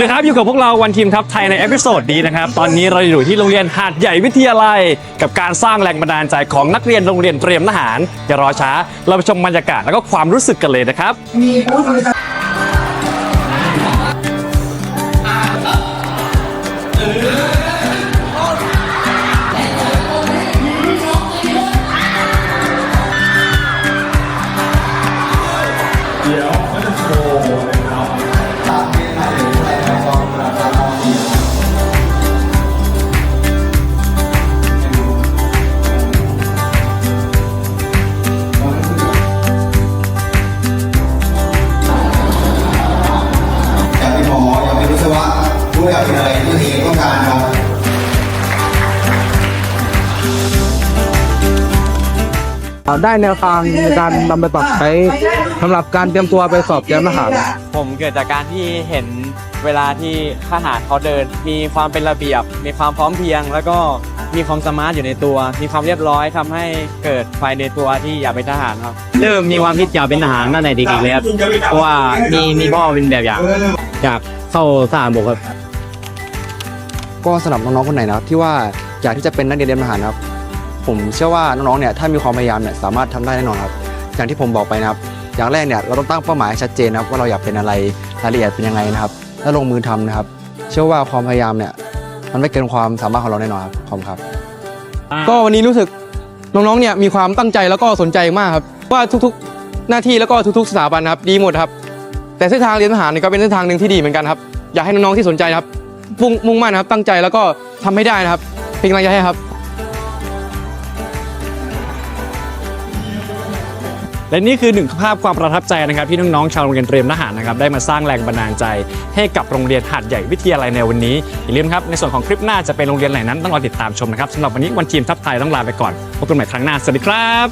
นะครับอยู่กับพวกเราวันทีมทัพไทยในเอพิโซดนี้นะครับ ตอนนี้เราอยู่ที่โรงเรียนหาดใหญ่วิทยาลัย กับการสร้างแรงบันดาลใจของนักเรียนโรงเรียนเตรียมทหารอย่ารอช้า เราไปชมบรรยากาศแล้วก็ความรู้สึกกันเลยนะครับ ได้แนวทางในการนำไปปรับใช้สำหรับการเตรียมตัวไปสอบเตรียมทหารผมเกิดจากการที่เห็นเวลาที่ทหารเขาเดิน มีความเป็นระเบียบ มีความพร้อมเพรียง แล้วก็มีความสมาร์ทอยู่ในตัว มีความเรียบร้อยทำให้เกิดไฟในตัวที่อยากเป็นทหารครับ เริ่มมีความคิดอยากเป็นทหารตั้งแต่เด็กๆเลยครับเพราะว่ามีมีพ่อเป็นแบบอย่างอยากเข้าทหารบกครับ ก็สำหรับน้องๆคนไหนนะครับที่ว่าอยากที่จะเป็นนักเรียนเตรียมทหารนะครับ ผมเชื่อว่าน้องๆเนี่ยถ้ามีความพยายามเนี่ยสามารถทำได้แน่นอนครับอย่างที่ผมบอกไปนะครับ อย่างแรกเนี่ยเราต้องตั้งเป้าหมายให้ชัดเจนนะครับว่าเราอยากเป็นอะไรรายละเอียดเป็นยังไงนะครับ แล้วลงมือทำนะครับ เชื่อว่าความพยายามเนี่ยมันไม่เกินความสามารถของเราแน่นอนครับขอบคุณครับ ก็วันนี้รู้สึกน้องๆเนี่ยมีความตั้งใจแล้วก็สนใจมากครับว่าทุกๆหน้าที่แล้วก็ทุกๆสถาบันครับดีหมดครับแต่เส้นทางเรียนทหารเนี่ยก็เป็นเส้นทางหนึ่งที่ดีเหมือนกันครับอยากให้น้องๆที่สนใจนะครับมุ่งมุ่งมั่นนะครับตั้งใจแล้วก็ทำให้ได้นะครับเป็นกำลังใจให้ครับ และนี่คือหนึ่งภาพความประทับใจนะครับที่น้องๆชาวโรงเรียนเตรียมทหารนะครับได้มาสร้างแรงบันดาลใจ ให้กับโรงเรียนหาดใหญ่วิทยาลัยในวันนี้อย่าลืมครับในส่วนของคลิปหน้าจะเป็นโรงเรียนไหนนั้นต้องรอติดตามชมนะครับสำหรับวันนี้วันทีมทัพไทยต้องลาไปก่อนพบกันใหม่ครั้งหน้าสวัสดีครับ